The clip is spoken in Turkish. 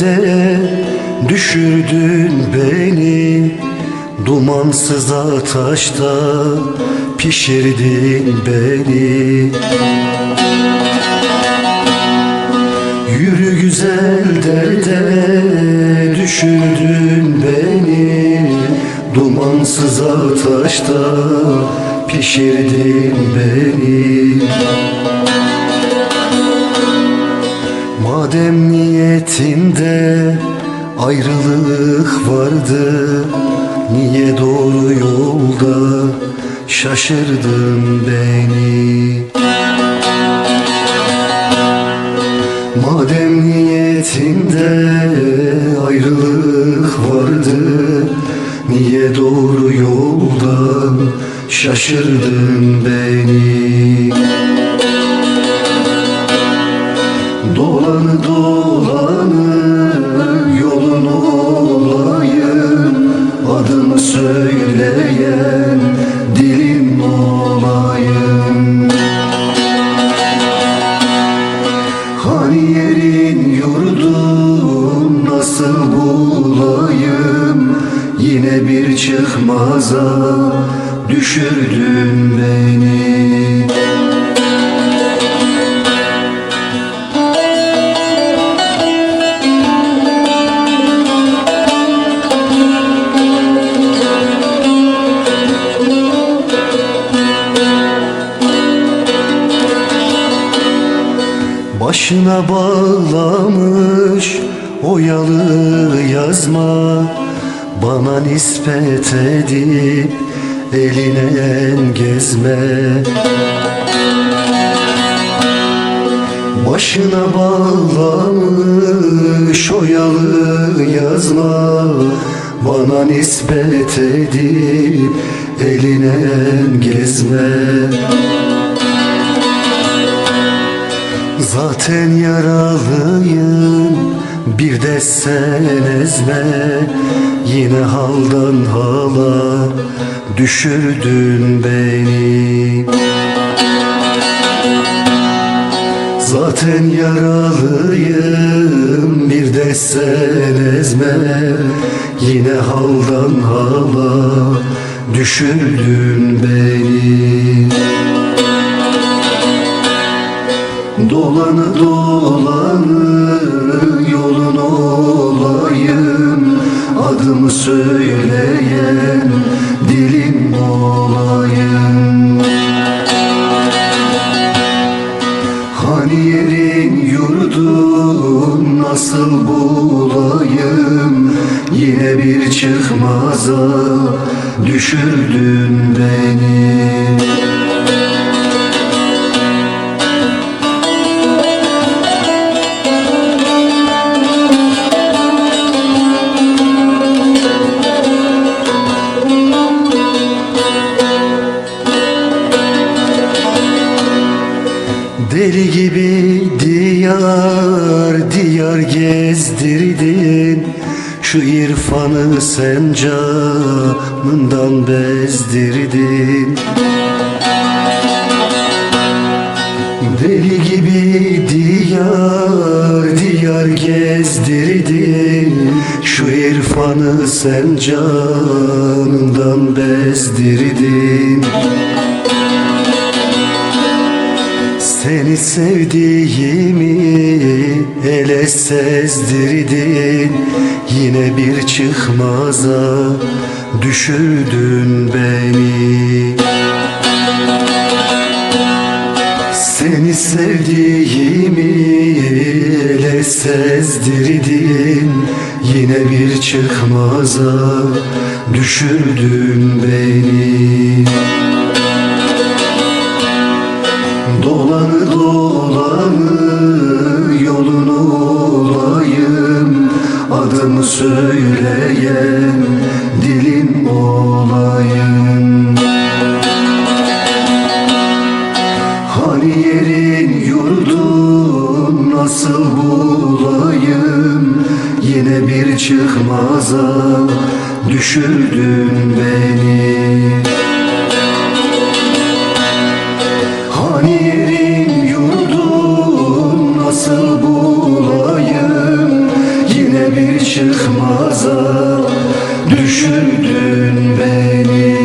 Derde düşürdün beni. Dumansız ateşte pişirdin beni. Yürü güzel derde düşürdün beni. Dumansız ateşte pişirdin beni Madem niyetinde ayrılık vardı. Niye doğru yolda şaşırdın beni? Madem niyetinde ayrılık vardı. Niye doğru yoldan şaşırdın beni söyleyen dilim olayım Hani yerin yurdum nasıl bulayım? Yine bir çıkmaza düşürdün beni Başına bağlamış oyalı yazma. Bana nispet edip eline gezme. Başına bağlamış oyalı yazma. Bana nispet edip eline gezme Zaten yaralıyım bir de sen ezme. Yine haldan hala düşürdün beni. Zaten yaralıyım bir de sen ezme. Yine haldan hala düşürdün beni Dolanı dolanı yolun olayım. Adımı söyleyen dilim olayım Hani yerin yurdun nasıl bulayım? Yine bir çıkmaza düşürdün beni Deli gibi diyar diyar gezdirdin. Şu irfanı sen canından bezdirdin. Deli gibi diyar diyar gezdirdin. Şu irfanı sen canından bezdirdin Seni sevdiğimi ele sezdirdin. Yine bir çıkmaza düşürdün beni. Seni sevdiğimi ele sezdirdin. Yine bir çıkmaza düşürdün beni dolanı yolun olayım Adımı söyleyen dilim olayım. Hani yerin yurdun nasıl bulayım? Yine bir çıkmaza düşürdün beni çıkmaza Düşürdün beni